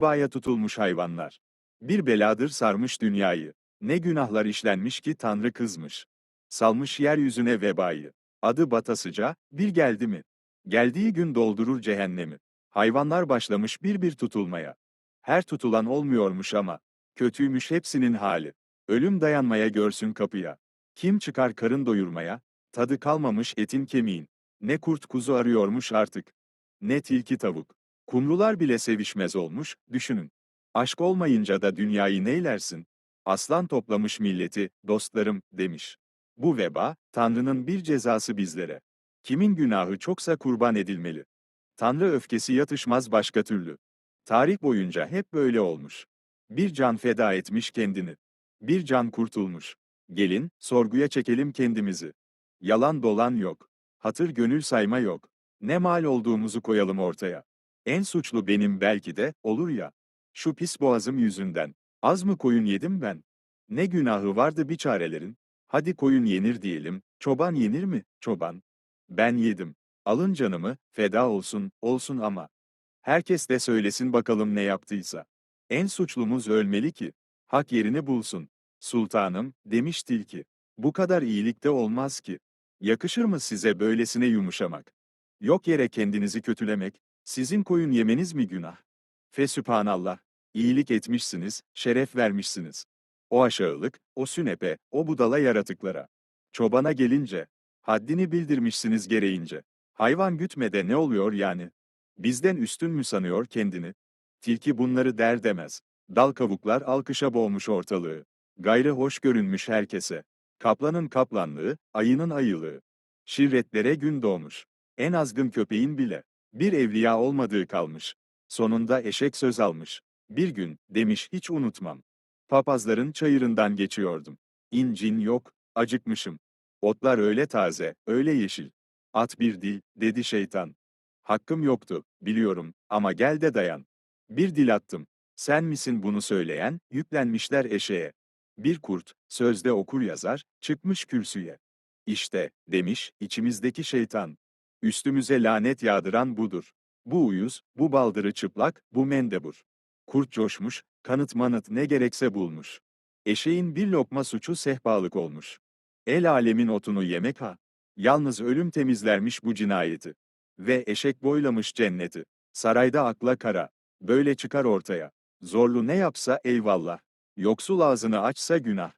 Baya tutulmuş hayvanlar. Bir beladır sarmış dünyayı. Ne günahlar işlenmiş ki Tanrı kızmış. Salmış yeryüzüne vebayı. Adı batasıca, bir geldi mi? Geldiği gün doldurur cehennemi. Hayvanlar başlamış bir bir tutulmaya. Her tutulan olmuyormuş ama. Kötüymüş hepsinin hali. Ölüm dayanmaya görsün kapıya. Kim çıkar karın doyurmaya? Tadı kalmamış etin kemiğin. Ne kurt kuzu arıyormuş artık. Ne tilki tavuk. Kumrular bile sevişmez olmuş, düşünün. Aşk olmayınca da dünyayı neylersin? Aslan toplamış milleti, dostlarım, demiş. Bu veba, Tanrı'nın bir cezası bizlere. Kimin günahı çoksa kurban edilmeli. Tanrı öfkesi yatışmaz başka türlü. Tarih boyunca hep böyle olmuş. Bir can feda etmiş kendini. Bir can kurtulmuş. Gelin, sorguya çekelim kendimizi. Yalan dolan yok. Hatır gönül sayma yok. Ne mal olduğumuzu koyalım ortaya. En suçlu benim belki de, olur ya. Şu pis boğazım yüzünden. Az mı koyun yedim ben? Ne günahı vardı bir çarelerin? Hadi koyun yenir diyelim, çoban yenir mi, çoban? Ben yedim. Alın canımı, feda olsun, olsun ama. Herkes de söylesin bakalım ne yaptıysa. En suçlumuz ölmeli ki. Hak yerini bulsun. Sultanım, demiş tilki. Bu kadar iyilikte olmaz ki. Yakışır mı size böylesine yumuşamak? Yok yere kendinizi kötülemek, sizin koyun yemeniz mi günah? Fesübhanallah, iyilik etmişsiniz, şeref vermişsiniz. O aşağılık, o sünepe, o budala yaratıklara. Çobana gelince, haddini bildirmişsiniz gereğince. Hayvan gütmede ne oluyor yani? Bizden üstün mü sanıyor kendini? Tilki bunları der demez. Dal kavuklar alkışa boğmuş ortalığı. Gayrı hoş görünmüş herkese. Kaplanın kaplanlığı, ayının ayılığı. Şirretlere gün doğmuş. En azgın köpeğin bile. Bir evliya olmadığı kalmış. Sonunda eşek söz almış. Bir gün, demiş hiç unutmam. Papazların çayırından geçiyordum. İncin yok, acıkmışım. Otlar öyle taze, öyle yeşil. At bir dil, dedi şeytan. Hakkım yoktu, biliyorum, ama gel de dayan. Bir dil attım. Sen misin bunu söyleyen, yüklenmişler eşeğe. Bir kurt, sözde okur yazar, çıkmış kürsüye. İşte, demiş, içimizdeki şeytan. Üstümüze lanet yağdıran budur. Bu uyuz, bu baldırı çıplak, bu mendebur. Kurt coşmuş, kanıt manıt ne gerekse bulmuş. Eşeğin bir lokma suçu sehpalık olmuş. El alemin otunu yemek ha. Yalnız ölüm temizlermiş bu cinayeti. Ve eşek boylamış cenneti. Sarayda akla kara. Böyle çıkar ortaya. Zorlu ne yapsa eyvallah. Yoksul ağzını açsa günah.